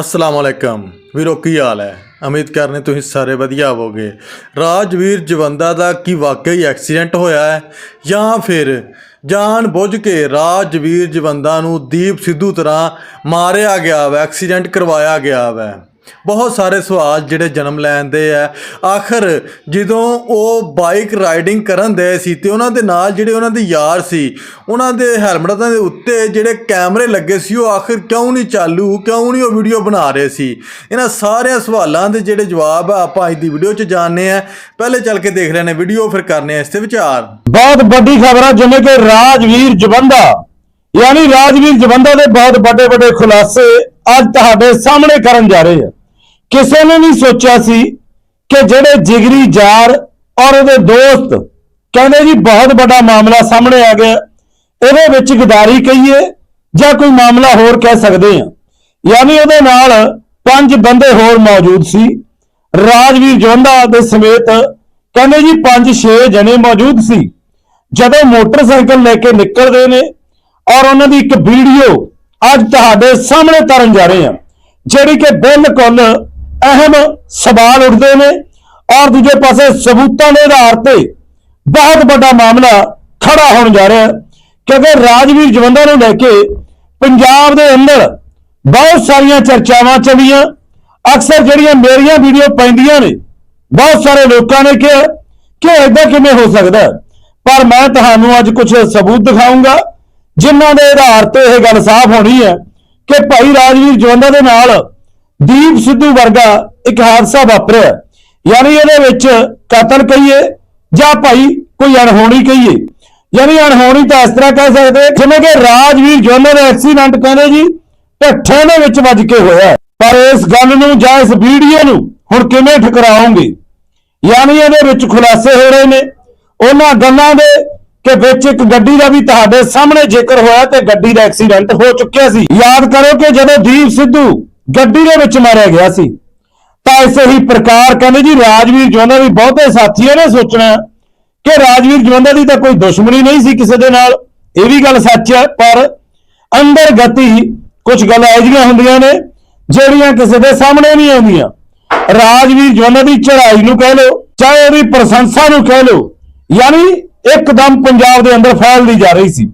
ਅਸਲਾਮ ਵਾਲੇਕਮ ਵੀਰੋ, ਕੀ ਹਾਲ ਹੈ? ਉਮੀਦ ਕਰਨੇ ਤੁਸੀਂ ਸਾਰੇ ਵਧੀਆ ਹੋਵੋਗੇ। ਰਾਜਵੀਰ ਜਵੰਦਾ ਦਾ ਕੀ ਵਾਕਈ ਐਕਸੀਡੈਂਟ ਹੋਇਆ ਹੈ? ਜਾਂ ਫਿਰ ਜਾਣ ਬੁੱਝ ਕੇ ਰਾਜਵੀਰ ਜਵੰਦਾ ਨੂੰ ਦੀਪ ਸਿੱਧੂ ਤਰ੍ਹਾਂ ਮਾਰਿਆ ਗਿਆ ਵਾ ਐਕਸੀਡੈਂਟ ਕਰਵਾਇਆ ਗਿਆ ਵਾ। ਬਹੁਤ ਸਾਰੇ ਸਵਾਲ ਜਿਹੜੇ ਜਨਮ ਲੈਂਦੇ ਆ। ਆਖਰ ਜਦੋਂ ਉਹ ਬਾਈਕ ਰਾਈਡਿੰਗ ਕਰਨ ਦੇ ਸੀ ਤੇ ਉਹਨਾਂ ਦੇ ਨਾਲ ਜਿਹੜੇ ਉਹਨਾਂ ਦੇ ਯਾਰ ਸੀ, ਉਹਨਾਂ ਦੇ ਹੈਲਮਟਾਂ ਦੇ ਉੱਤੇ ਜਿਹੜੇ ਕੈਮਰੇ ਲੱਗੇ ਸੀ, ਉਹ ਆਖਰ ਕਿਉਂ ਨਹੀਂ ਚਾਲੂ, ਕਿਉਂ ਨਹੀਂ ਉਹ ਵੀਡੀਓ ਬਣਾ ਰਹੇ ਸੀ? ਇਹਨਾਂ ਸਾਰਿਆਂ ਸਵਾਲਾਂ ਦੇ ਜਿਹੜੇ ਜਵਾਬ ਆ ਆਪਾਂ ਅੱਜ ਦੀ ਵੀਡੀਓ 'ਚ ਜਾਣਨੇ ਆ ਪਹਿਲੇ ਚੱਲ ਕੇ ਦੇਖ ਲੈਣੇ ਵੀਡੀਓ ਫਿਰ ਕਰਨੇ ਆ ਇਸ ਤੇ ਵਿਚਾਰ। ਬਹੁਤ ਵੱਡੀ ਖਬਰ ਹੈ ਜਿਵੇਂ ਕਿ ਰਾਜਵੀਰ ਜਵੰਦਾ। ਯਾਨੀ ਰਾਜਵੀਰ ਜਵੰਦਾ ਦੇ ਬਹੁਤ ਵੱਡੇ ਵੱਡੇ ਖੁਲਾਸੇ ਅੱਜ ਤੁਹਾਡੇ ਸਾਹਮਣੇ ਕਰਨ ਜਾ ਰਹੇ ਆ। ਕਿਸੇ ਨੇ ਨਹੀਂ ਸੋਚਿਆ ਸੀ ਕਿ ਜਿਹੜੇ ਜਿਗਰੀ ਯਾਰ ਔਰ ਉਹਦੇ ਦੋਸਤ ਕਹਿੰਦੇ ਜੀ ਬਹੁਤ ਵੱਡਾ ਮਾਮਲਾ ਸਾਹਮਣੇ ਆ ਗਿਆ, ਇਹਦੇ ਵਿੱਚ ਗਦਾਰੀ ਕਹੀਏ ਜਾਂ ਕੋਈ ਮਾਮਲਾ ਹੋਰ ਕਹਿ ਸਕਦੇ ਆ ਯਾਨੀ ਉਹਦੇ ਨਾਲ ਪੰਜ ਬੰਦੇ ਹੋਰ ਮੌਜੂਦ ਸੀ। ਰਾਜਵੀਰ ਜਵੰਦਾ ਦੇ ਸਮੇਤ ਕਹਿੰਦੇ ਜੀ 5-6 ਜਣੇ ਮੌਜੂਦ ਸੀ। ਜਦੋਂ ਮੋਟਰਸਾਈਕਲ ਲੈ ਕੇ ਨਿਕਲਦੇ ਨੇ ਔਰ ਉਹਨਾਂ ਦੀ ਇੱਕ ਵੀਡੀਓ ਅੱਜ ਤੁਹਾਡੇ ਸਾਹਮਣੇ ਤਰਨ ਜਾ ਰਹੇ ਹਾਂ, ਜਿਹੜੀ ਕਿ ਬਿਲਕੁਲ ਅਹਿਮ ਸਵਾਲ ਉੱਠਦੇ ਨੇ ਔਰ ਦੂਜੇ ਪਾਸੇ ਸਬੂਤਾਂ ਦੇ ਆਧਾਰ ਤੇ ਬਹੁਤ ਵੱਡਾ ਮਾਮਲਾ ਖੜਾ ਹੋਣ ਜਾ ਰਿਹਾ ਹੈ ਕਿਉਂਕਿ ਰਾਜਵੀਰ ਜਵੰਦਾ ਨੂੰ ਲੈ ਕੇ ਪੰਜਾਬ ਦੇ ਅੰਦਰ ਬਹੁਤ ਸਾਰੀਆਂ ਚਰਚਾਵਾਂ ਚੱਲੀਆਂ। ਅਕਸਰ ਜਿਹੜੀਆਂ ਮੇਰੀਆਂ ਵੀਡੀਓ ਪੈਂਦੀਆਂ ਨੇ, ਬਹੁਤ ਸਾਰੇ ਲੋਕਾਂ ਨੇ ਕਿਹਾ ਕਿ ਐਦਾਂ ਕਿਵੇਂ ਹੋ ਸਕਦਾ ਪਰ ਮੈਂ ਤੁਹਾਨੂੰ ਅੱਜ ਕੁਝ ਸਬੂਤ ਦਿਖਾਉਂਗਾ ਜਿਨ੍ਹਾਂ ਦੇ ਆਧਾਰ ਤੇ ਇਹ ਗੱਲ ਸਾਫ਼ ਹੋਣੀ ਹੈ ਕਿ ਭਾਈ ਰਾਜਵੀਰ ਜਵੰਦਾ ਦੇ ਨਾਲ ਦੀਪ ਸਿੱਧੂ ਵਰਗਾ ਇੱਕ ਹਾਦਸਾ ਵਾਪਰਿਆ। ਯਾਨੀ ਇਹਦੇ ਵਿੱਚ ਕਤਲ ਕਹੀਏ ਜਾਂ ਭਾਈ ਕੋਈ ਅਣਹੋਣੀ ਕਹੀਏ। ਯਾਨੀ ਅਣਹੋਣੀ ਤਾਂ ਇਸ ਤਰ੍ਹਾਂ ਕਹਿ ਸਕਦੇ ਜਿਵੇਂ ਕਿ ਰਾਜਵੀਰ ਜਵੰਦਾ ਦਾ ਐਕਸੀਡੈਂਟ ਕਹਿੰਦੇ ਜੀ, ਢੱਠੇ ਦੇ ਵਿੱਚ ਵੱਜ ਕੇ ਹੋਇਆ। ਪਰ ਇਸ ਗੱਲ ਨੂੰ ਜਾਂ ਇਸ ਵੀਡੀਓ ਨੂੰ ਹੁਣ ਕਿਵੇਂ ਠਕਰਾਉਂਗੇ ਯਾਨੀ ਇਹਦੇ ਵਿੱਚ ਖੁਲਾਸੇ ਹੋ ਰਹੇ ਨੇ। ਉਹਨਾਂ ਗੱਲਾਂ ਦੇ ਕਿ ਵਿੱਚ ਇੱਕ ਗੱਡੀ ਦਾ ਵੀ ਤੁਹਾਡੇ ਸਾਹਮਣੇ ਜ਼ਿਕਰ ਹੋਇਆ ਤੇ ਗੱਡੀ ਦਾ ਐਕਸੀਡੈਂਟ ਹੋ ਚੁੱਕਿਆ ਸੀ। ਯਾਦ ਕਰੋ ਕਿ ਜਦੋਂ ਦੀਪ ਸਿੱਧੂ ਗੱਡੀ ਦੇ ਵਿੱਚ ਮਾਰਿਆ ਗਿਆ ਸੀ। ਤਾਂ ਇਸੇ ਹੀ ਪ੍ਰਕਾਰ ਕਹਿੰਦੇ ਜੀ, ਰਾਜਵੀਰ ਜਵੰਦਾ ਵੀ ਬਹੁਤੇ ਸਾਥੀਆਂ ਨੇ ਸੋਚਣਾ ਕਿ ਰਾਜਵੀਰ ਜਵੰਦਾ ਦੀ ਤਾਂ ਕੋਈ ਦੁਸ਼ਮਣੀ ਨਹੀਂ ਸੀ ਕਿਸੇ ਦੇ ਨਾਲ। ਇਹ ਵੀ ਗੱਲ ਸੱਚ ਹੈ, ਪਰ ਅੰਦਰ ਗਤੀ ਕੁਝ ਗੱਲਾਂ ਅਜਿਹੀਆਂ ਹੁੰਦੀਆਂ ਨੇ, ਜਿਹੜੀਆਂ ਕਿਸੇ ਦੇ ਸਾਹਮਣੇ ਨਹੀਂ ਆਉਂਦੀਆਂ। ਰਾਜਵੀਰ ਜਵੰਦਾ ਦੀ ਚੜ੍ਹਾਈ ਨੂੰ ਕਹਿ ਲਓ, ਚਾਹੇ ਉਹਦੀ ਪ੍ਰਸ਼ੰਸਾ ਨੂੰ ਕਹਿ ਲਓ, ਯਾਨੀ ਇੱਕਦਮ ਪੰਜਾਬ ਦੇ ਅੰਦਰ ਫੈਲਦੀ ਜਾ ਰਹੀ ਸੀ।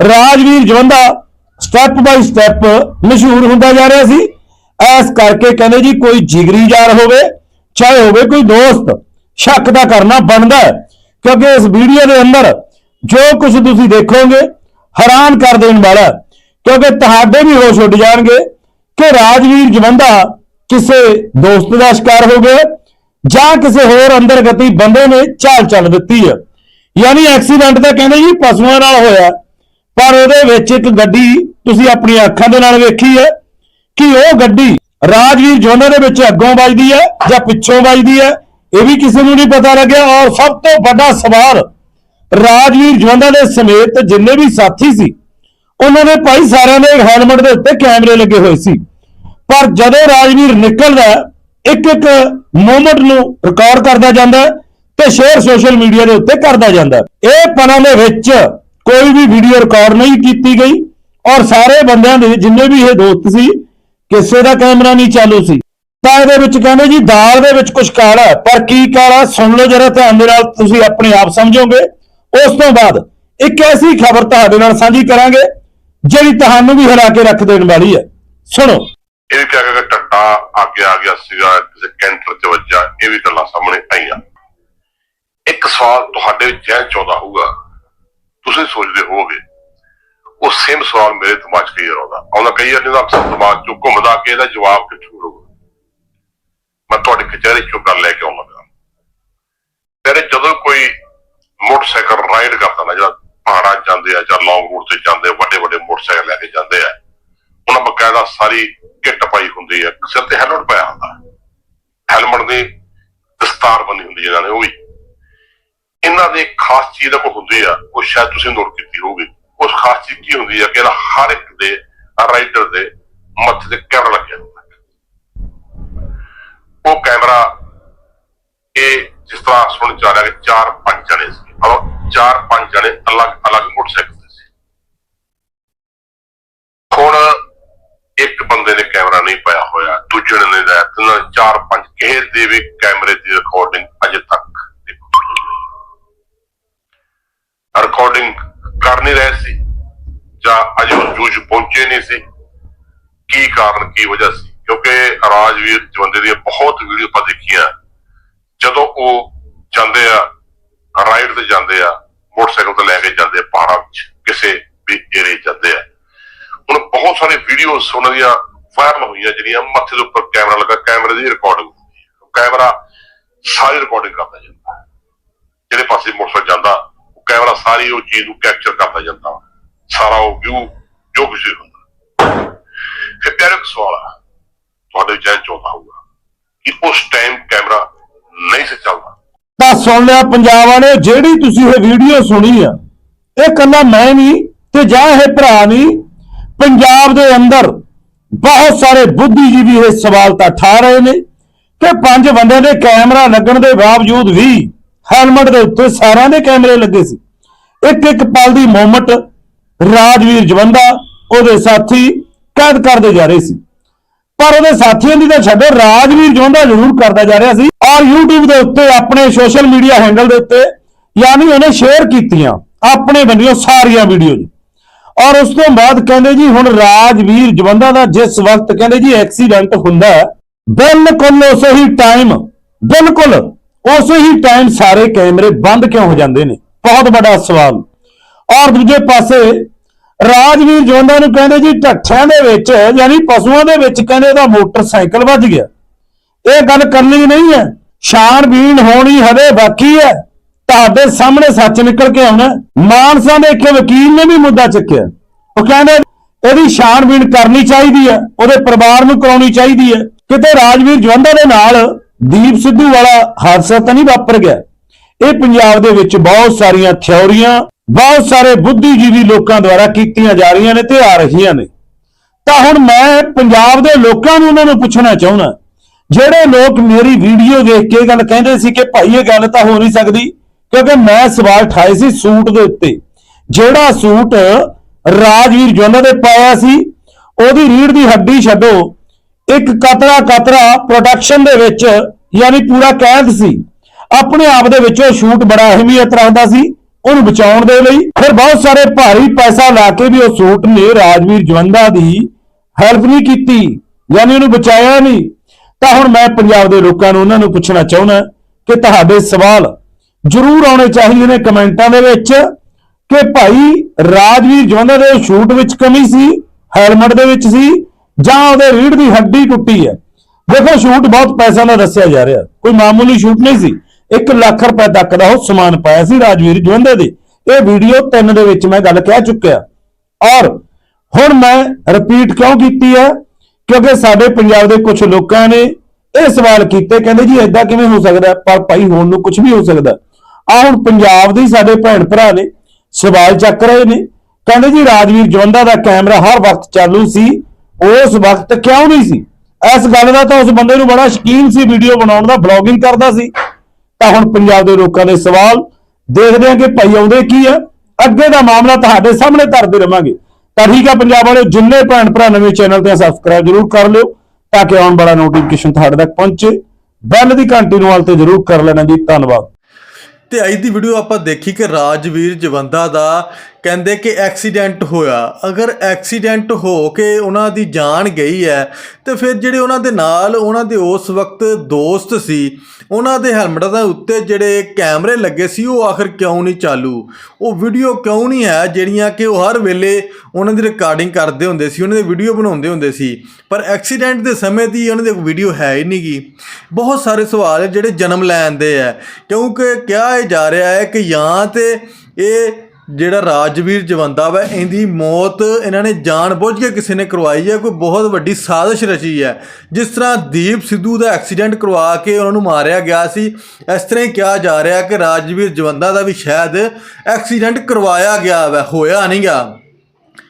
Rajveer Jawanda step by step ਮਸ਼ਹੂਰ ਹੁੰਦਾ ਜਾ ਰਿਹਾ ਸੀ। ਐਸ ਕਰਕੇ ਕਹਿੰਦੇ ਜੀ ਕੋਈ ਜਿਗਰੀ ਯਾਰ ਹੋਵੇ, ਚਾਹੇ ਹੋਵੇ ਕੋਈ ਦੋਸਤ, ਸ਼ੱਕ ਦਾ ਕਰਨਾ ਬਣਦਾ ਕਿਉਂਕਿ ਇਸ ਵੀਡੀਓ ਦੇ ਅੰਦਰ ਜੋ ਕੁਝ ਤੁਸੀਂ ਦੇਖੋਗੇ, ਹੈਰਾਨ ਕਰ ਦੇਣ ਵਾਲਾ ਕਿਉਂਕਿ ਤੁਹਾਡੇ ਵੀ ਹੋਸ਼ ਉੱਡ ਜਾਣਗੇ ਕਿ ਰਾਜਵੀਰ ਜਵੰਦਾ ਕਿਸੇ ਦੋਸਤ ਦਾ ਸ਼ਿਕਾਰ ਹੋ ਗਿਆ ਜਾਂ ਕਿਸੇ ਹੋਰ ਅੰਦਰ ਗਤੀ ਬੰਦੇ ਨੇ ਚਾਲ ਚੱਲ ਦਿੱਤੀ ਹੈ। ਯਾਨੀ ਐਕਸੀਡੈਂਟ ਤਾਂ ਕਹਿੰਦੇ ਜੀ ਪਸ਼ੂਆਂ ਨਾਲ ਹੋਇਆ, ਪਰ ਉਹਦੇ ਵਿੱਚ ਇੱਕ ਗੱਡੀ ਤੁਸੀਂ ਆਪਣੀਆਂ ਅੱਖਾਂ ਦੇ ਨਾਲ ਵੇਖੀ ਹੈ। ਕਿ ਉਹ ਗੱਡੀ ਰਾਜਵੀਰ ਜਵੰਦਾ ਦੇ ਵਿੱਚ ਅੱਗੋਂ ਵੱਜਦੀ ਹੈ ਜਾਂ ਪਿੱਛੋਂ ਵੱਜਦੀ ਹੈ, ਇਹ ਵੀ ਕਿਸੇ ਨੂੰ ਨਹੀਂ ਪਤਾ ਲੱਗਿਆ। ਔਰ ਸਭ ਤੋਂ ਵੱਡਾ ਸਵਾਲ, ਰਾਜਵੀਰ ਜਵੰਦਾ ਦੇ ਸਮੇਤ ਜਿੰਨੇ ਵੀ ਸਾਥੀ ਸੀ, ਉਹਨਾਂ ਨੇ ਭਾਈ ਸਾਰਿਆਂ ਦੇ ਹੈਲਮਟ ਦੇ ਉੱਤੇ ਕੈਮਰੇ ਲੱਗੇ ਹੋਏ ਸੀ। ਪਰ ਜਦੋਂ ਰਾਜਵੀਰ ਨਿਕਲਦਾ ਇੱਕ ਇੱਕ ਮੂਮੈਂਟ ਨੂੰ ਰਿਕਾਰਡ ਕਰਦਾ ਜਾਂਦਾ ਤੇ ਸ਼ੇਅਰ ਸੋਸ਼ਲ ਮੀਡੀਆ ਦੇ ਉੱਤੇ ਕਰਦਾ ਜਾਂਦਾ ਇਹ ਪਲਾਂ ਦੇ ਵਿੱਚ ਕੋਈ ਵੀ ਵੀਡੀਓ ਰਿਕਾਰਡ ਨਹੀਂ ਕੀਤੀ ਗਈ ਔਰ ਸਾਰੇ ਬੰਦਿਆਂ ਦੇ ਜਿੰਨੇ ਵੀ ਇਹ ਦੋਸਤ ਸੀ ਕਿਸੇ ਦਾ ਕੈਮਰਾ ਨਹੀਂ ਚਾਲੂ ਸੀ। ਤਾਂ ਇਹਦੇ ਵਿੱਚ ਕਹਿੰਦੇ ਜੀ ਦਾਲ ਦੇ ਵਿੱਚ ਕੁਝ ਕਾਲਾ ਹੈ, ਪਰ ਕੀ ਕਾਲਾ ਸੁਣ ਲਓ ਜਰਾ ਧਿਆਨ ਦੇ ਨਾਲ ਤੁਸੀਂ ਆਪਣੇ ਆਪ ਸਮਝੋਗੇ। ਉਸ ਤੋਂ ਬਾਅਦ ਇੱਕ ਐਸੀ ਖਬਰ ਤੁਹਾਡੇ ਨਾਲ ਸਾਂਝੀ ਕਰਾਂਗੇ ਜਿਹੜੀ ਤੁਹਾਨੂੰ ਵੀ ਹਿਲਾ ਕੇ ਰੱਖ ਦੇਣ ਵਾਲੀ ਹੈ। ਸੁਣੋ। ਇਹ ਵੀ ਕਿਹਾ ਕਿ ਟੱਟਾ ਅੱਗੇ ਆ ਗਿਆ ਸੀਗਾ ਕਿਸੇ ਕੈਂਟਰ 'ਚ ਵੱਜਾ ਇਹ ਵੀ ਗੱਲਾਂ ਸਾਹਮਣੇ ਆਈਆਂ। ਇੱਕ ਸਵਾਲ ਤੁਹਾਡੇ ਜਹਿਨ 'ਚ ਆਉਂਦਾ ਹੋਊਗਾ ਤੁਸੀਂ ਸੋਚਦੇ ਹੋਵੋਗੇ ਉਹ ਸੇਮ ਸਵਾਲ ਮੇਰੇ ਦਿਮਾਗ 'ਚ ਕਈ ਵਾਰ ਆਉਂਦਾ। ਆਉਂਦਾ ਕਈ ਵਾਰ ਨਹੀਂ ਅਕਸਰ ਦਿਮਾਗ 'ਚੋਂ ਘੁੰਮਦਾ ਕਿ ਇਹਦਾ ਜਵਾਬ ਕਿੱਥੋਂ ਹੋਊਗਾ ਮੈਂ ਤੁਹਾਡੀ ਕਚਹਿਰੀ 'ਚੋਂ ਗੱਲ ਲੈ ਕੇ ਆਉਣ ਲੱਗਾ। ਤੇਰੇ ਜਦੋਂ ਕੋਈ ਮੋਟਰਸਾਈਕਲ ਰਾਈਡ ਕਰਦਾ ਨਾ, ਜਿਹੜਾ ਪਹਾੜਾਂ 'ਚ ਜਾਂਦੇ ਆ ਜਾਂ ਲੌਂਗ ਰੂਟ ਤੇ ਜਾਂਦੇ ਵੱਡੇ ਵੱਡੇ ਮੋਟਰਸਾਈਕਲ ਲੈ ਕੇ ਜਾਂਦੇ ਆ, ਉਹਨਾਂ ਬਕਾਇਦਾ ਸਾਰੀ ਕਿੱਟ ਪਾਈ ਹੁੰਦੀ ਹੈ ਸਿਰ ਤੇ ਹੈਲਮਟ ਪਾਇਆ ਹੁੰਦਾ। ਹੈਲਮਟ ਦੀ ਦਸਤਾਰ ਬੰਨੀ ਹੁੰਦੀ ਹੈ ਇਹਨਾਂ ਨੇ, ਉਹ ਵੀ। ਇਹਨਾਂ ਦੇ ਖਾਸ ਚੀਜ਼ ਦਾ ਕੋਈ ਹੁੰਦੀ ਆ, ਉਹ ਸ਼ਾਇਦ ਤੁਸੀਂ ਨੋਟ ਕੀਤੀ ਹੋਊਗੀ। ਉਸ ਖਾਸ ਚੀਜ਼ ਕੀ ਹੁੰਦੀ ਹੈ ਕਿ ਹਰ ਇੱਕ ਦੇ ਰਾਈਡਰ ਦੇ ਮੱਥੇ ਤੇ ਕੈਮਰਾ ਲੱਗਿਆ ਹੁੰਦਾ। ਉਹ ਕੈਮਰਾ ਇਹ ਜਿਸ ਤਰ੍ਹਾਂ ਸੁਣ ਜਾ ਰਿਹਾ ਕਿ ਚਾਰ ਪੰਜ ਜਣੇ ਸੀ। ਔਰ ਚਾਰ ਪੰਜ ਜਣੇ ਅਲੱਗ ਅਲੱਗ ਮੋਟਰਸਾਈਕਲ ਤੇ ਸੀ। ਹੁਣ ਇੱਕ ਬੰਦੇ ਨੇ ਕੈਮਰਾ ਨਹੀਂ ਪਾਇਆ ਹੋਇਆ ਤਕਰੀਬਨ 4-5 ਕਿਸੇ ਦੇ ਵੀ ਕੈਮਰੇ ਦੀ ਰਿਕਾਰਡਿੰਗ ਅਜੇ ਤੱਕ ਦੇਖਣ ਰਿਕਾਰਡਿੰਗ ਕਰ ਨਹੀਂ ਰਹੇ ਸੀ। ਜਾਂ ਅਜੇ ਉਹ ਜੂਝ ਪਹੁੰਚੇ ਨਹੀਂ ਸੀ। ਕੀ ਕਾਰਨ, ਕੀ ਵਜ੍ਹਾ ਸੀ? ਕਿਉਂਕਿ ਰਾਜਵੀਰ ਜਵੰਦੇ ਦੀਆਂ ਬਹੁਤ ਵੀਡੀਓ ਆਪਾਂ ਦੇਖੀਆਂ। ਜਦੋਂ ਉਹ ਜਾਂਦੇ ਆ, ਰਾਈਡ ਤੇ ਜਾਂਦੇ ਆ, ਮੋਟਰਸਾਈਕਲ ਤੇ ਲੈ ਕੇ ਜਾਂਦੇ ਆ ਪਹਾੜਾਂ ਵਿੱਚ, ਕਿਸੇ ਵੀ ਏਰੀਏ ਜਾਂਦੇ ਆ। ਹੁਣ ਬਹੁਤ ਸਾਰੇ ਵੀਡੀਓਜ਼ ਉਹਨਾਂ ਦੀਆਂ ਵਾਇਰਲ ਹੋਈਆਂ, ਜਿਹੜੀਆਂ ਮੱਥੇ ਦੇ ਉੱਪਰ ਕੈਮਰਾ ਲੱਗਾ ਕੈਮਰੇ ਦੀ ਰਿਕਾਰਡਿੰਗ ਕੈਮਰਾ ਸਾਰੀ ਰਿਕਾਰਡਿੰਗ ਕਰਦਾ ਜਾਂਦਾ। ਜਿਹੜੇ ਪਾਸੇ ਮੋਟਰਸਾਈਕਲ ਜਾਂਦਾ, ਉਹ ਕੈਮਰਾ ਸਾਰੀ ਉਹ ਚੀਜ਼ ਨੂੰ ਕੈਪਚਰ ਕਰਦਾ ਜਾਂਦਾ। ਵਾ। ਸਾਰਾ ਉਹ ਵਿਊ ਜੋ ਕੁਝ ਹੁੰਦਾ। ਫਿਰ ਪਿਆਰੇ ਸਵਾਲ ਆ, ਤੁਹਾਡੇ ਜਹਿਨ ਚ ਹੋਊਗਾ ਕਿ ਉਸ ਟਾਈਮ ਕੈਮਰਾ ਨਹੀਂ ਸੀ ਚੱਲਦਾ। ਤਾਂ ਸੁਣ ਲਿਆ ਪੰਜਾਬ ਵਾਲੇ ਜਿਹੜੀ ਤੁਸੀਂ ਇਹ ਵੀਡੀਓ ਸੁਣੀ ਆ, ਇਹ ਕੱਲਾ ਮੈਂ ਨਹੀਂ ਤੇ ਜਾਂ ਇਹ ਭਰਾ ਨਹੀਂ, ਪੰਜਾਬ ਦੇ ਅੰਦਰ ਬਹੁਤ ਸਾਰੇ ਬੁੱਧੀਜੀਵੀ ਇਹ ਸਵਾਲ ਤਾਂ ਠਾ ਰਹੇ ਨੇ ਕਿ ਪੰਜ ਬੰਦੇ ਦੇ ਕੈਮਰਾ ਲੱਗਣ ਦੇ ਬਾਵਜੂਦ ਵੀ ਹੈਲਮਟ ਦੇ ਉੱਤੇ ਸਾਰਿਆਂ ਦੇ ਕੈਮਰੇ ਲੱਗੇ ਸੀ। ਇੱਕ ਇੱਕ ਪਲ ਦੀ ਮੂਮੈਂਟ ਰਾਜਵੀਰ ਜਵੰਦਾ ਉਹਦੇ ਸਾਥੀ ਕੈਦ ਕਰਦੇ ਜਾ ਰਹੇ ਸੀ। ਪਰ ਉਹਦੇ ਸਾਥੀਆਂ ਦੀ ਤਾਂ ਛੱਡੋ, ਰਾਜਵੀਰ ਜਵੰਦਾ ਜ਼ਰੂਰ ਕਰਦਾ ਜਾ ਰਿਹਾ ਸੀ ਔਰ YouTube ਦੇ ਉੱਤੇ ਆਪਣੇ ਸੋਸ਼ਲ ਮੀਡੀਆ ਹੈਂਡਲ ਦੇ ਉੱਤੇ ਯਾਨੀ ਉਹਨੇ ਸ਼ੇਅਰ ਕੀਤੀਆਂ ਆਪਣੇ ਬੰਦਿਓ ਸਾਰੀਆਂ ਵੀਡੀਓ ਔਰ ਉਸ ਤੋਂ ਬਾਅਦ ਕਹਿੰਦੇ ਜੀ, ਹੁਣ ਰਾਜਵੀਰ ਜਵੰਦਾ ਦਾ ਜਿਸ ਵਕਤ ਕਹਿੰਦੇ ਜੀ ਐਕਸੀਡੈਂਟ ਹੁੰਦਾ, ਬਿਲਕੁਲ ਉਸੇ ਹੀ ਟਾਈਮ ਬਿਲਕੁਲ ਉਸੇ ਹੀ ਟਾਈਮ ਸਾਰੇ ਕੈਮਰੇ ਬੰਦ ਕਿਉਂ ਹੋ ਜਾਂਦੇ ਨੇ? ਬਹੁਤ ਵੱਡਾ ਸਵਾਲ। ਔਰ ਦੂਜੇ ਪਾਸੇ ਰਾਜਵੀਰ ਜਵੰਦਾ ਨੂੰ ਕਹਿੰਦੇ ਜੀ ਢੱਠਿਆਂ ਦੇ ਵਿੱਚ, ਯਾਨੀ ਪਸ਼ੂਆਂ ਦੇ ਵਿੱਚ ਕਹਿੰਦੇ ਉਹਦਾ ਮੋਟਰਸਾਈਕਲ ਵੱਜ ਗਿਆ। ਇਹ ਗੱਲ ਕਰਨੀ ਨਹੀਂ ਹੈ। ਛਾਣਬੀਣ ਹੋਣੀ ਹਲੇ ਬਾਕੀ ਹੈ। ਤੁਹਾਡੇ ਸਾਹਮਣੇ ਸੱਚ ਨਿਕਲ ਕੇ ਆਉਣਾ ਮਾਨਸਾ ਦੇ ਇੱਕ ਵਕੀਲ ਨੇ ਵੀ ਮੁੱਦਾ ਚੱਕਿਆ। ਉਹ ਕਹਿੰਦੇ ਇਹਦੀ ਛਾਣਬੀਣ ਕਰਨੀ ਚਾਹੀਦੀ ਹੈ। ਉਹਦੇ ਪਰਿਵਾਰ ਨੂੰ ਕਰਾਉਣੀ ਚਾਹੀਦੀ ਹੈ। ਕਿਤੇ ਰਾਜਵੀਰ ਜਵੰਦਾ ਦੇ ਨਾਲ ਦੀਪ ਸਿੱਧੂ ਵਾਲਾ ਹਾਦਸਾ ਤਾਂ ਨਹੀਂ ਵਾਪਰ ਗਿਆ। ਇਹ ਪੰਜਾਬ ਦੇ ਵਿੱਚ ਬਹੁਤ ਸਾਰੀਆਂ ਥਿਉਰੀਆਂ ਬਹੁਤ ਸਾਰੇ ਬੁੱਧੀਜੀਵੀ ਲੋਕਾਂ ਦੁਆਰਾ ਕੀਤੀਆਂ ਜਾ ਰਹੀਆਂ ਨੇ ਤੇ ਆ ਰਹੀਆਂ ਨੇ। ਤਾਂ ਹੁਣ ਮੈਂ ਪੰਜਾਬ ਦੇ ਲੋਕਾਂ ਨੂੰ ਉਹਨਾਂ ਨੂੰ ਪੁੱਛਣਾ ਚਾਹੁੰਦਾ, ਜਿਹੜੇ ਲੋਕ ਮੇਰੀ ਵੀਡੀਓ ਦੇਖ ਕੇ ਇਹ ਗੱਲ ਕਹਿੰਦੇ ਸੀ ਕਿ ਭਾਈ ਇਹ ਗੱਲ ਤਾਂ ਹੋ ਨਹੀਂ ਸਕਦੀ, ਕਿਉਂਕਿ ਮੈਂ ਸਵਾਲ ਠਾਏ ਸੀ ਸੂਟ ਦੇ ਉੱਤੇ। ਜਿਹੜਾ ਸੂਟ ਰਾਜਵੀਰ ਜਵੰਦਾ ਦੇ ਪਾਇਆ ਸੀ, ਉਹਦੀ ਰੀੜ ਦੀ ਹੱਡੀ ਛੱਡੋ, ਇੱਕ ਕਤਰਾ ਕਤਰਾ ਪ੍ਰੋਡਕਸ਼ਨ ਦੇ ਵਿੱਚ, ਯਾਨੀ ਪੂਰਾ ਕੈਦ ਸੀ। ਆਪਣੇ ਆਪ ਦੇ ਵਿੱਚ ਉਹ ਸ਼ੂਟ ਬੜਾ ਅਹਿਮੀਅਤ ਰੱਖਦਾ ਸੀ। ਉਹਨੂੰ ਬਚਾਉਣ ਦੇ ਲਈ। ਫਿਰ ਬਹੁਤ ਸਾਰੇ ਭਾਰੀ ਪੈਸਾ ਲਾ ਕੇ ਵੀ ਉਹ ਸੂਟ ਨੇ ਰਾਜਵੀਰ ਜਵੰਦਾ ਦੀ ਹੈਲਪ ਨਹੀਂ ਕੀਤੀ, ਯਾਨੀ ਉਹਨੂੰ ਬਚਾਇਆ ਨਹੀਂ। ਤਾਂ ਹੁਣ ਮੈਂ ਪੰਜਾਬ ਦੇ ਲੋਕਾਂ ਨੂੰ ਉਹਨਾਂ ਨੂੰ ਪੁੱਛਣਾ ਚਾਹੁੰਦਾ ਕਿ ਤੁਹਾਡੇ ਸਵਾਲ ਜ਼ਰੂਰ ਆਉਣੇ ਚਾਹੀਦੇ ਨੇ ਕਮੈਂਟਾਂ ਦੇ ਵਿੱਚ ਕਿ ਭਾਈ ਰਾਜਵੀਰ ਜਵੰਦਾ ਦੇ ਸ਼ੂਟ ਵਿੱਚ ਕਮੀ ਸੀ ਹੈਲਮਟ ਦੇ ਵਿੱਚ ਸੀ, ਜਾਂ ਉਹਦੇ ਰੀੜ ਦੀ ਹੱਡੀ ਟੁੱਟੀ ਹੈ। ਦੇਖੋ, ਸ਼ੂਟ ਬਹੁਤ ਪੈਸਿਆਂ ਦਾ ਦੱਸਿਆ ਜਾ ਰਿਹਾ। ਕੋਈ ਮਾਮੂਲੀ ਸ਼ੂਟ ਨਹੀਂ ਸੀ। 1 ਲੱਖ ਰੁਪਏ ਤੱਕ ਦਾ ਉਹ ਸਮਾਨ ਪਾਇਆ ਸੀ ਰਾਜਵੀਰ ਜਵੰਦੇ ਦੇ। ਇਹ ਵੀਡੀਓ 3 ਦੇ ਵਿੱਚ ਮੈਂ ਗੱਲ ਕਹਿ ਚੁੱਕਿਆ। ਔਰ ਹੁਣ ਮੈਂ ਰਿਪੀਟ ਕਿਉਂ ਕੀਤੀ ਹੈ? ਕਿਉਂਕਿ ਸਾਡੇ ਪੰਜਾਬ ਦੇ ਕੁਝ ਲੋਕਾਂ ਨੇ ਇਹ ਸਵਾਲ ਕੀਤੇ, ਕਹਿੰਦੇ ਜੀ ਐਦਾਂ ਕਿਵੇਂ ਹੋ ਸਕਦਾ ਪਰ ਭਾਈ ਹੋਣ ਨੂੰ ਕੁਝ ਵੀ ਹੋ ਸਕਦਾ ਆ ਹੁਣ ਪੰਜਾਬ ਦੇ ਸਾਡੇ ਭੈਣ ਭਰਾ ਨੇ, ਸਵਾਲ ਚੱਕ ਰਹੇ ਨੇ। ਕਹਿੰਦੇ ਜੀ ਰਾਜਵੀਰ ਜਵੰਦਾ ਦਾ ਕੈਮਰਾ ਹਰ ਵਕਤ ਚਾਲੂ ਸੀ, ਉਸ ਵਕਤ ਕਿਉਂ ਨਹੀਂ ਸੀ? ਇਸ ਗੱਲ ਦਾ ਤਾਂ ਉਸ ਬੰਦੇ ਨੂੰ ਬੜਾ ਸ਼ਕੀਨ ਸੀ ਵੀਡੀਓ ਬਣਾਉਣ ਦਾ ਬਲੌਗਿੰਗ ਕਰਦਾ ਸੀ। ਤਾਂ ਹੁਣ ਪੰਜਾਬ ਦੇ ਲੋਕਾਂ ਦੇ ਸਵਾਲ। ਦੇਖਦੇ ਹਾਂ ਕਿ ਭਾਈ ਆਉਂਦੇ ਕੀ ਆ। ਅੱਗੇ ਦਾ ਮਾਮਲਾ ਤੁਹਾਡੇ ਸਾਹਮਣੇ ਧਰਦੇ ਰਵਾਂਗੇ। ਤਾਂ ਠੀਕ ਆ, ਪੰਜਾਬ ਵਾਲੇ ਜਿੰਨੇ ਭੈਣ ਭਰਾ ਨਵੇਂ ਚੈਨਲ ਤੇ ਸਬਸਕ੍ਰਾਈਬ ਜਰੂਰ ਕਰ ਲਿਓ ਤਾਂ ਕਿ ਆਉਣ ਵਾਲਾ ਨੋਟੀਫਿਕੇਸ਼ਨ ਤੁਹਾਡੇ ਤੱਕ ਪਹੁੰਚੇ। ਬੈਲ ਦੀ ਘੰਟੀ ਨੂੰ ਆਲ ਤੇ ਜਰੂਰ ਕਰ ਲੈਣਾ ਜੀ। ਧੰਨਵਾਦ। ਤੇ ਅੱਜ ਦੀ ਵੀਡੀਓ ਆਪਾਂ ਦੇਖੀ ਕਿ ਰਾਜਵੀਰ ਜਵੰਦਾ ਦਾ ਕਹਿੰਦੇ ਕਿ ਐਕਸੀਡੈਂਟ ਹੋਇਆ। ਅਗਰ ਐਕਸੀਡੈਂਟ ਹੋ ਕੇ ਉਹਨਾਂ ਦੀ ਜਾਨ ਗਈ ਹੈ, ਤੇ ਫਿਰ ਜਿਹੜੇ ਉਹਨਾਂ ਦੇ ਨਾਲ ਉਹਨਾਂ ਦੇ ਉਸ ਵਕਤ ਦੋਸਤ ਸੀ, ਉਹਨਾਂ ਦੇ ਹੈਲਮਟਾਂ ਦੇ ਉੱਤੇ ਜਿਹੜੇ ਕੈਮਰੇ ਲੱਗੇ ਸੀ, ਉਹ ਆਖਰ ਕਿਉਂ ਨਹੀਂ ਚਾਲੂ? ਉਹ ਵੀਡੀਓ ਕਿਉਂ ਨਹੀਂ ਹੈ ਜਿਹੜੀਆਂ ਕਿ ਉਹ ਹਰ ਵੇਲੇ ਉਹਨਾਂ ਦੀ ਰਿਕਾਰਡਿੰਗ ਕਰਦੇ ਹੁੰਦੇ ਸੀ, ਉਹਨਾਂ ਦੀ ਵੀਡੀਓ ਬਣਾਉਂਦੇ ਹੁੰਦੇ ਸੀ। ਪਰ ਐਕਸੀਡੈਂਟ ਦੇ ਸਮੇਂ ਦੀ ਉਹਨਾਂ ਦੀ ਵੀਡੀਓ ਹੈ ਹੀ ਨਹੀਂ ਨਹੀਂਗੀ ਬਹੁਤ ਸਾਰੇ ਸਵਾਲ ਜਿਹੜੇ ਜਨਮ ਲੈਂਦੇ ਆ ਕਿਉਂਕਿ ਕਿਹਾ ਇਹ ਜਾ ਰਿਹਾ ਹੈ ਕਿ ਜਾਂ ਤੇ ਇਹ ਜਿਹੜਾ ਰਾਜਵੀਰ ਜਵੰਦਾ ਵਾ, ਇਹਦੀ ਮੌਤ ਇਹਨਾਂ ਨੇ ਜਾਣ ਬੁੱਝ ਕੇ ਕਿਸੇ ਨੇ ਕਰਵਾਈ ਹੈ, ਕੋਈ ਬਹੁਤ ਵੱਡੀ ਸਾਜ਼ਿਸ਼ ਰਚੀ ਹੈ। ਜਿਸ ਤਰ੍ਹਾਂ ਦੀਪ ਸਿੱਧੂ ਦਾ ਐਕਸੀਡੈਂਟ ਕਰਵਾ ਕੇ ਉਹਨਾਂ ਨੂੰ ਮਾਰਿਆ ਗਿਆ ਸੀ, ਇਸ ਤਰ੍ਹਾਂ ਹੀ ਕਿਹਾ ਜਾ ਰਿਹਾ ਕਿ ਰਾਜਵੀਰ ਜਵੰਦਾ ਦਾ ਵੀ ਸ਼ਾਇਦ ਐਕਸੀਡੈਂਟ ਕਰਵਾਇਆ ਗਿਆ ਵਾ, ਹੋਇਆ ਨਹੀਂ ਗਾ।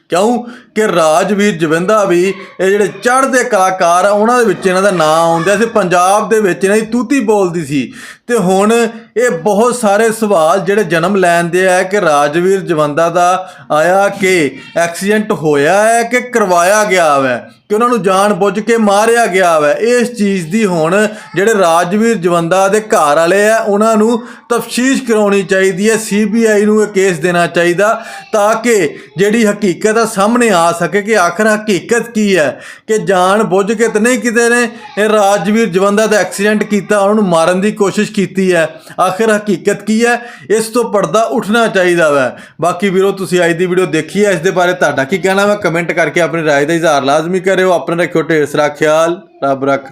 ਕਿਉਂ? ਕਿ ਰਾਜਵੀਰ ਜਵੰਦਾ ਵੀ ਇਹ ਜਿਹੜੇ ਚੜ੍ਹਦੇ ਕਲਾਕਾਰ ਆ, ਉਹਨਾਂ ਦੇ ਵਿੱਚ ਇਹਨਾਂ ਦਾ ਨਾਂ ਆਉਂਦਾ ਸੀ। ਪੰਜਾਬ ਦੇ ਵਿੱਚ ਇਹਨਾਂ ਦੀ ਤੂਤੀ ਬੋਲਦੀ ਸੀ। ਤੇ ਹੁਣ ਇਹ ਬਹੁਤ ਸਾਰੇ ਸਵਾਲ ਜਿਹੜੇ ਜਨਮ ਲੈਂਦੇ ਆ ਕਿ ਰਾਜਵੀਰ ਜਵੰਦਾ ਦਾ ਆਇਆ ਕਿ ਐਕਸੀਡੈਂਟ ਹੋਇਆ ਹੈ ਕਿ ਕਰਵਾਇਆ ਗਿਆ ਹੈ ਕਿ ਉਹਨਾਂ ਨੂੰ ਜਾਣ ਬੁੱਝ ਕੇ ਮਾਰਿਆ ਗਿਆ ਹੈ ਇਸ ਚੀਜ਼ ਦੀ ਹੁਣ ਜਿਹੜੇ ਰਾਜਵੀਰ ਜਵੰਦਾ ਦੇ ਘਰ ਵਾਲੇ ਆ, ਉਹਨਾਂ ਨੂੰ ਤਫਤੀਸ਼ ਕਰਾਉਣੀ ਚਾਹੀਦੀ ਹੈ। ਸੀਬੀਆਈ ਨੂੰ ਇਹ ਕੇਸ ਦੇਣਾ ਚਾਹੀਦਾ ਤਾਂ ਕਿ ਜਿਹੜੀ ਹਕੀਕਤ ਆ ਸਾਹਮਣੇ ਆ ਸਕੇ ਕਿ ਆਖਰ ਹਕੀਕਤ ਕੀ ਹੈ? ਕਿ ਜਾਣ ਬੁੱਝ ਕੇ ਤੇ ਨਹੀਂ ਕਿਤੇ ਨੇ ਇਹ ਰਾਜਵੀਰ ਜਵੰਦਾ ਦਾ ਐਕਸੀਡੈਂਟ ਕੀਤਾ, ਉਹਨਾਂ ਨੂੰ ਮਾਰਨ ਦੀ ਕੋਸ਼ਿਸ਼ ਕੀਤੀ ਹੈ। ਆਖਰ ਹਕੀਕਤ ਕੀ ਹੈ? ਇਸ ਤੋਂ ਪਰਦਾ ਉੱਠਣਾ ਚਾਹੀਦਾ ਵੈ। ਬਾਕੀ ਵੀਰੋ, ਤੁਸੀਂ ਅੱਜ ਦੀ ਵੀਡੀਓ ਦੇਖੀ ਹੈ, ਇਸ ਦੇ ਬਾਰੇ ਤੁਹਾਡਾ ਕੀ ਕਹਿਣਾ ਹੈ ਕਮੈਂਟ ਕਰਕੇ ਆਪਣੀ ਰਾਏ ਦਾ ਇਜ਼ਹਾਰ ਲਾਜ਼ਮੀ ਕਰਿਓ, ਆਪਣੇ ਰੱਖਿਓ ਢੇਰ ਸਾਰਾ ਖਿਆਲ। ਰੱਬ ਰੱਖ।